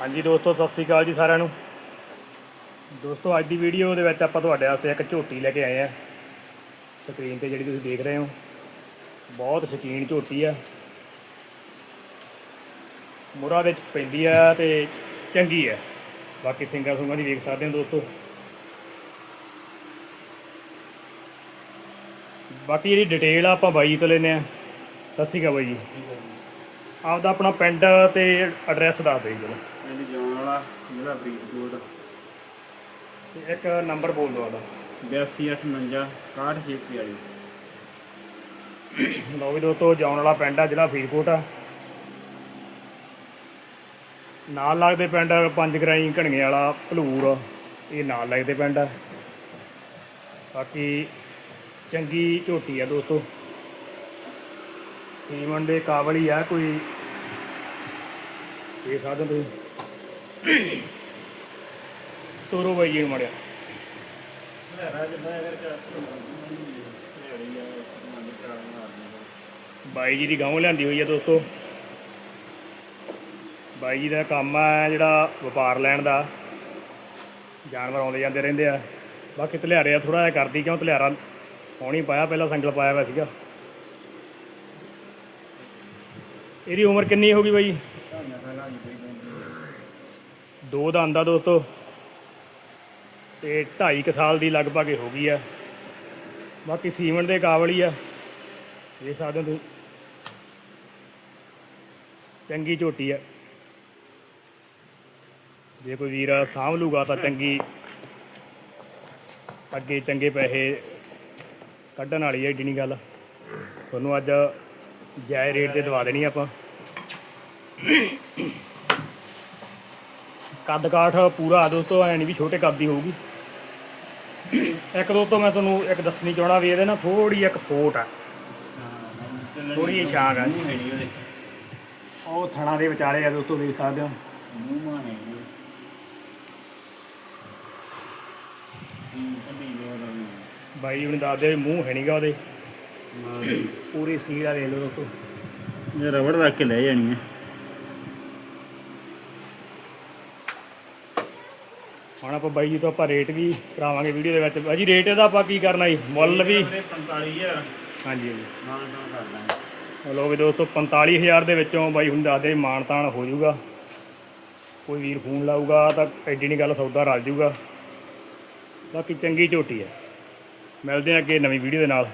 ਹਾਂਜੀ ਦੋਸਤੋ ਸਤਿ ਸ੍ਰੀ ਅਕਾਲ ਜੀ ਸਾਰਿਆਂ ਨੂੰ। ਦੋਸਤੋ ਅੱਜ ਦੀ ਵੀਡੀਓ ਦੇ ਵਿੱਚ ਆਪਾਂ ਤੁਹਾਡੇ ਵਾਸਤੇ ਇੱਕ ਝੋਟੀ ਲੈ ਕੇ ਆਏ ਆ। ਸਕਰੀਨ ਤੇ ਜਿਹੜੀ ਤੁਸੀਂ ਦੇਖ ਰਹੇ ਹੋ ਬਹੁਤ ਸ਼ਕੀਨ ਝੋਟੀ ਆ। ਮੁਰਾ ਵਿੱਚ ਪੈਂਦੀ ਆ ਤੇ ਚੰਗੀ ਆ। ਬਾਕੀ ਸਿੰਗਾਂ ਸੁੰਗਾਂ ਦੀ ਵੇਖ ਸਕਦੇ ਹੋ ਦੋਸਤੋ। ਬਾਕੀ ਜਿਹੜੀ ਡਿਟੇਲ ਆ ਆਪਾਂ ਬਾਈ ਤੋਂ ਲੈਨੇ ਆ। ਸਤਿ ਸ਼੍ਰੀ ਅਕਾਲ ਬਾਈ ਜੀ। ਆਪਦਾ ਆਪਣਾ ਪਿੰਡ ਤੇ ਐਡਰੈਸ ਦੱਸ ਦਿਓ ਜੀ। ਪਿੰਡ ਜਾਣ ਵਾਲਾ ਜ਼ਿਲ੍ਹਾ ਫਰੀਦਕੋਟ। ਤੇ ਇੱਕ ਨੰਬਰ ਬੋਲ ਦਿਓ ਆਦਾ 8258 61 ਲਓ ਵੀ ਦੋਸਤੋ ਜਾਉਣ ਵਾਲਾ ਪਿੰਡ ਆ ਜ਼ਿਲ੍ਹਾ ਫਰੀਦਕੋਟ ਆ। ਨਾਲ ਲੱਗਦੇ ਪਿੰਡ ਪੰਜ ਗਰਾਈ ਘਣਗੇ ਵਾਲਾ ਭਲੂਰ ਇਹ ਨਾਲ ਲੱਗਦੇ ਪਿੰਡ ਆ। ਬਾਕੀ ਚੰਗੀ ਝੋਟੀ ਆ ਦੋਸਤੋ। ਸੀਮਨ ਦੇ ਕਾਬਲ ਹੀ ਆ ਕੋਈ। ਇਹ ਸਾਧਨ ਤੁਸੀਂ ਤੋਰੋ ਬਾਈ ਜੀ ਨੂੰ ਬਾਈ ਜੀ ਦੀ ਗਾਉਂ ਲਿਆਂਦੀ ਹੋਈ ਹੈ ਦੋਸਤੋ। ਬਾਈ ਜੀ ਦਾ ਕੰਮ ਆ ਜਿਹੜਾ ਵਪਾਰ ਲੈਣ ਦਾ। ਜਾਨਵਰ ਆਉਂਦੇ ਜਾਂਦੇ ਰਹਿੰਦੇ ਆ। ਬਾਕੀ ਧਲਿਆਰੇ ਆ ਥੋੜਾ ਜਿਹਾ ਕਰਦੀ ਕਿਉਂ ਧਲਿਆਰਾ ਹੁਣੀ ਪਾਇਆ, ਪਹਿਲਾਂ ਸੰਗਲ ਪਾਇਆ ਹੋਇਆ ਸੀਗਾ। ਇਹਦੀ ਉਮਰ ਕਿੰਨੀ ਹੋ ਗਈ ਬਾਈ? ਦੋ ਦਾ ਆਂਦਾ ਦੋਸਤੋ। ਤੇ 2.5 ਕੁ ਸਾਲ ਦੀ ਲਗਭਗ ਹੋ ਗਈ ਆ। ਬਾਕੀ ਸੀਮਨ ਦੇ ਕਾਬਲ ਹੀ ਆ। ਇਹ ਸਾਧਨ ਹੋ ਤੁਸੀਂ ਚੰਗੀ ਝੋਟੀ ਆ। ਜੇ ਕੋਈ ਵੀਰਾ ਸਾਂਭ ਲੂਗਾ ਤਾਂ ਚੰਗੀ, ਅੱਗੇ ਚੰਗੇ ਪੈਸੇ ਕੱਢਣ ਵਾਲੀ ਐ ਏਡੀ ਨਹੀਂ ਗੱਲ। ਤੁਹਾਨੂੰ ਅੱਜ ਜਾਇ ਰੇਟ ਤੇ ਦਵਾ ਦੇਣੀ ਆਪਾਂ। ਕੱਦ ਕਾਠ ਪੂਰਾ ਆ ਦੋਸਤੋ ਐ ਨਹੀਂ ਵੀ ਛੋਟੇ ਕੱਦ ਦੀ ਹੋਊਗੀ। ਇੱਕ ਦੋਸਤੋ ਮੈਂ ਤੁਹਾਨੂੰ ਇੱਕ ਦੱਸਣੀ ਚਾਹਣਾ ਵੀ ਇਹਦੇ ਨਾਲ ਥੋੜੀ ਇੱਕ ਫੋਟ ਆ। ਥੋੜੀ ਜਿਹੀ ਛਾਂਗ ਆ। ਉਹ ਥਣਾ ਦੇ ਵਿਚਾਲੇ ਆ ਦੋਸਤੋ ਦੇਖ ਸਕਦੇ ਹੋ। ਜੋ ਬਾਈ ਹੁਣ ਦੱਸਦੇ ਵੀ ਮੂੰਹ ਹੈ ਨਹੀਂਗਾ ਉਹਦੇ। ਪੂਰੀ ਸੀਲ ਆ ਦੇਖ ਲਓ ਦੋਸਤੋ। ਇਹ ਰਬੜ ਰੱਖ ਕੇ ਲੈ ਜਾਣੀ ਹੈ ਹੁਣ ਆਪਾਂ ਬਾਈ ਜੀ ਤੋਂ ਆਪਾਂ ਰੇਟ ਵੀ ਕਰਾਵਾਂਗੇ ਵੀਡੀਓ ਦੇ ਵਿੱਚ। ਬਾਜੀ ਰੇਟ ਇਹਦਾ ਆਪਾਂ ਕੀ ਕਰਨਾ ਜੀ? ਮੁੱਲ ਵੀ। 45000 ਹਾਂਜੀ ਹਾਂਜੀ। ਨਾਲ ਨਾਲ ਕਰ ਦਾਂਗੇ ਲੋ ਵੀ ਦੋਸਤੋ 45000 ਦੇ ਵਿੱਚੋਂ ਬਾਈ ਹੁਣ ਦੱਸਦੇ ਵੀ ਮਾਣ ਤਾਣ ਹੋ ਜਾਊਗਾ। ਕੋਈ ਵੀਰ ਫੋਨ ਲਾਊਗਾ ਤਾਂ ਐਡੀ ਨਹੀਂ ਗੱਲ, ਸੌਦਾ ਰਲ ਜਾਊਗਾ। ਬਾਕੀ ਚੰਗੀ ਝੋਟੀ ਹੈ। ਮਿਲਦੇ ਹਾਂ ਅੱਗੇ ਨਵੀਂ ਵੀਡੀਓ ਦੇ ਨਾਲ।